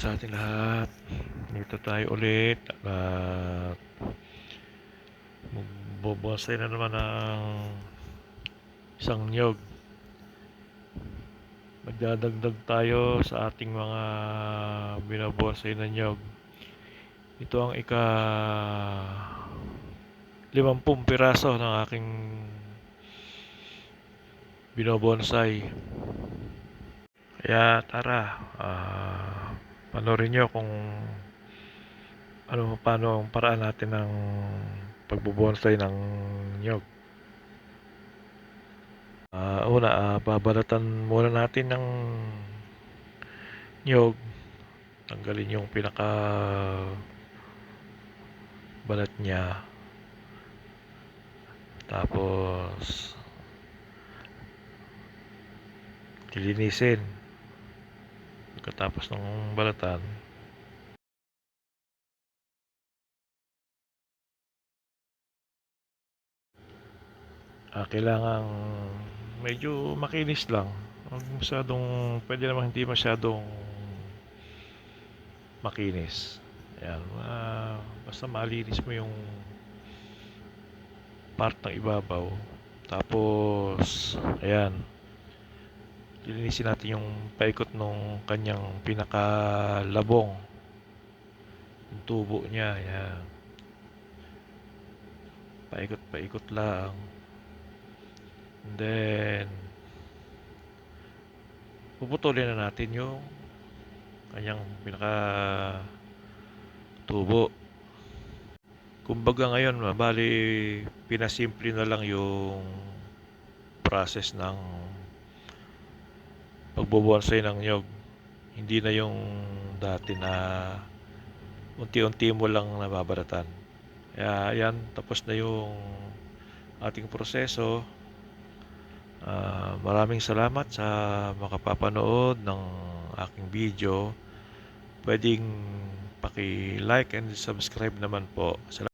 sa ating lahat. Dito tayo ulit at magbobonsay na naman ng isang nyog. Magdadagdag tayo sa ating mga binabonsay na nyog. Ito ang ika limampung piraso ng aking binobonsay. Kaya tara, ah, panoorin nyo kung ano paano ang paraan natin ng pagbubonsay ng nyog. Ah, una, ah, babalatan muna natin ng nyog. Tanggalin yung pinaka balat niya. Tapos lilinisin. Pagkatapos ng balatan, ah, kailangang medyo makinis lang. Huwag masyadong, pwede naman hindi masyadong makinis. Ayan, ah, basta malinis mo yung part ng ibabaw. Tapos, ayan, lilinisin natin yung paikot nung kanyang pinakalabong. Yung tubo niya, ayan. Paikot-paikot lang. And then, puputulin na natin yung kanyang pinaka tubo. Kumbaga ngayon, bali pinasimple na lang yung process ng pagbubonsay ng nyog. Hindi na yung dati na unti-unti mo lang nababalatan. Kaya yan, tapos na yung ating proseso. Ah, maraming salamat sa makapapanood ng aking video. Pwedeng paki-like and subscribe naman po. Salamat.